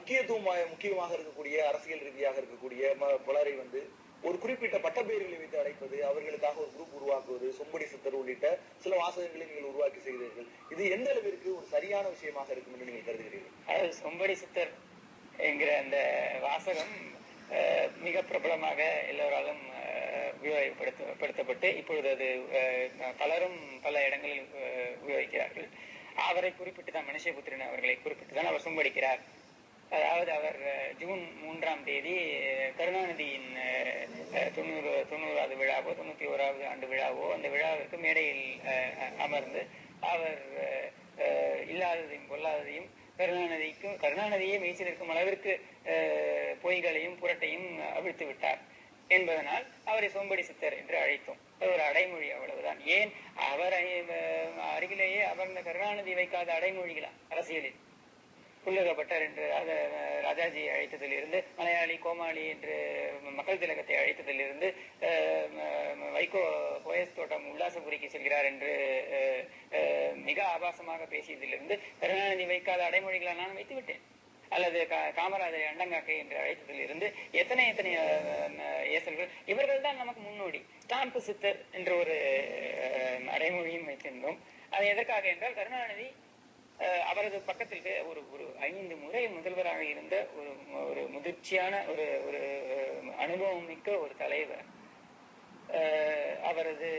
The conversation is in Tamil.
முக்கியத்துவம் முக்கியமாக இருக்கக்கூடிய அரசியல் ரீதியாக இருக்கக்கூடிய புலரை பலரை வந்து ஒரு குறிப்பிட்ட பட்டப்பெயர்களை வைத்து அழைப்பது அவர்களுக்காக ஒரு குரூப் உருவாக்குவது சொம்படி சித்தர் உள்ளிட்ட சில வாசகங்களை நீங்கள் உருவாக்கி செய்தீர்கள். இது எந்த அளவிற்கு ஒரு சரியான விஷயமாக இருக்கும் என்று நீங்கள் கருதுகிறீர்கள்? சொம்படி சித்தர் என்கிற அந்த வாசகம் அஹ், மிக பிரபலமாக எல்லோராலும் அஹ், இப்பொழுது அது அஹ், பலரும் பல இடங்களில் உபயோகிக்கிறார்கள். அவரை குறிப்பிட்டு தான் மனுஷபுத்திரன் அவர்களை குறிப்பிட்டு தான் அவர் சொம்படிக்கிறார். அதாவது அவர் ஜூன் மூன்றாம் தேதி கருணாநிதியின் தொண்ணூறு தொண்ணூறாவது விழாவோ தொண்ணூத்தி ஓராவது ஆண்டு விழாவோ அந்த விழாவிற்கு மேடையில் அஹ், அமர்ந்து அவர் அஹ், இல்லாததையும் கொல்லாததையும் கருணாநிதிக்கும் கருணாநிதியே மெய்சில் இருக்கும் அளவிற்கு அஹ், பொய்களையும் புரட்டையும் அவிழ்த்து விட்டார் என்பதனால் அவரை சோம்படி சித்தர் என்று அழைத்தோம். அது ஒரு அடைமொழி அவ்வளவுதான். ஏன்? அவர் அருகிலேயே அமர்ந்த கருணாநிதி வைக்காத அடைமொழிகளா அரசியலில்? புல்லகப்பட்டர் என்று ராஜா ராஜாஜி அழைத்ததிலிருந்து மலையாளி கோமாளி என்று மக்கள் திலகத்தை அழைத்ததிலிருந்து அஹ், வைகோ போயஸ் தோட்டம் உல்லாசபுரிக்கு செல்கிறார் என்று மிக ஆபாசமாக பேசியதிலிருந்து கருணாநிதி வைக்காத அடைமொழிகளை நான் வைத்து விட்டேன் அல்லது கா- காமராஜரை அண்டங்காக்கை என்று அழைத்ததிலிருந்து எத்தனை எத்தனை அஹ், ஏசல்கள் இவர்கள் தான் நமக்கு முன்னோடி. ஸ்டாம்பு சித்தர் என்ற ஒரு அஹ், அடைமொழியும் வைத்திருந்தோம். அது எதற்காக என்றால் கருணாநிதி அவரது பக்கத்திற்கு ஒரு ஒரு ஐந்து முறை முதல்வராக இருந்த ஒரு ஒரு முதிர்ச்சியான ஒரு ஒரு அனுபவம் மிக்க ஒரு தலைவர். அவரது